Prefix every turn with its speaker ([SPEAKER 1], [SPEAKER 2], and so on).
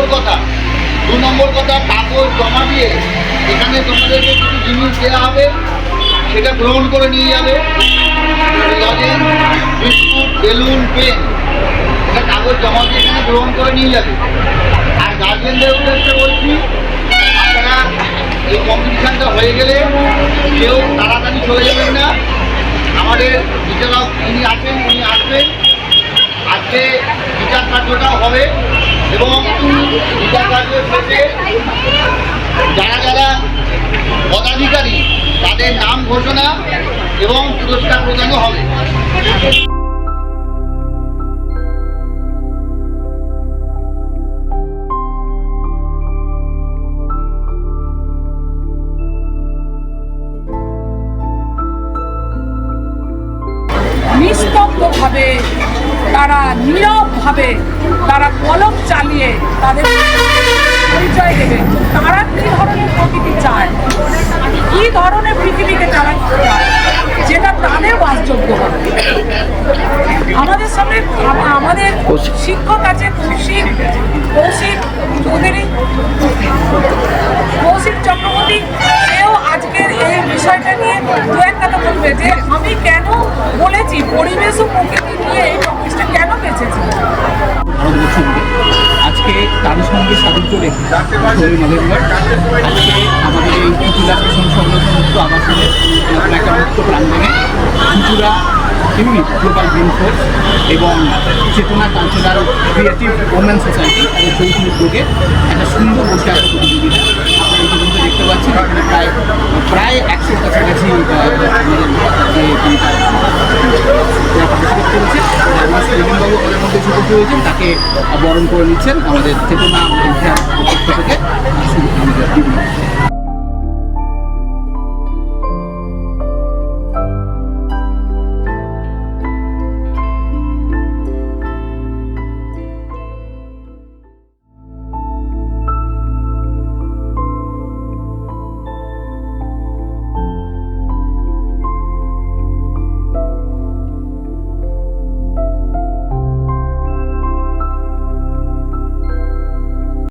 [SPEAKER 1] নম্বর কথা। দু নম্বর কথা, কাগজ জমা দিয়ে এখানে তোমাদেরকে কিছু জিনিস দেওয়া হবে, সেটা গ্রহণ করে নিয়ে যাবে। লজেন্স বিস্কুট, বেলুন, পেন, এটা কাগজ জমা দিয়ে এখানে গ্রহণ করে নিয়ে যাবে। আর গার্জেনদের উদ্দেশ্যে বলছি, আপনারা এই কম্পিটিশানটা হয়ে গেলে কেউ তাড়াতাড়ি চলে যাবেন না। আমাদের বিচারক যিনি আছেন, উনি আসবেন। আজকে বিচার কার্যটাও হবে। এবং যারা যারা পদাধিকারী তাদের নাম ঘোষণা এবং পুরস্কার প্রদানও হবে।
[SPEAKER 2] নিস্তব্ধভাবে চালিয়ে তাদের পরিচয় দেবে। তারা কী ধরনের প্রকৃতি চায়? কী ধরনের পৃথিবীকে তারা চায়? যেটা তাদের বাসযোগ্য হবে। আমাদের সামনে আমাদের শিক্ষক আছে কৌশিক কৌশিক চৌধুরী। কৌশিক চক্রবর্তী সেও আজকের এই বিষয়টা নিয়ে দু এক কথা বলবে যে আমি কেন বলেছি পরিবেশ ও প্রকৃতি নিয়ে এই টপিকটা কেন বেঁচেছি
[SPEAKER 3] তাদের সঙ্গে সাদুর্য রেখে ষোলোই নভেম্বর আজকে আমাদের এই ত্রিপুরা স্টেশন সংলগ্ন মুক্ত আবাসনে একটা মুক্ত প্রাঙ্গণে। Tripura unit global green force এবং Chetana cultural creative women society তাদের যৌথ উদ্যোগে একটা সুন্দর বসে সেলিমবাবু ওদের মধ্যে উপস্থিত হয়েছেন তাকে বরণ করে নিচ্ছেন। আমাদের চেতনা অভিযান পক্ষ থেকে।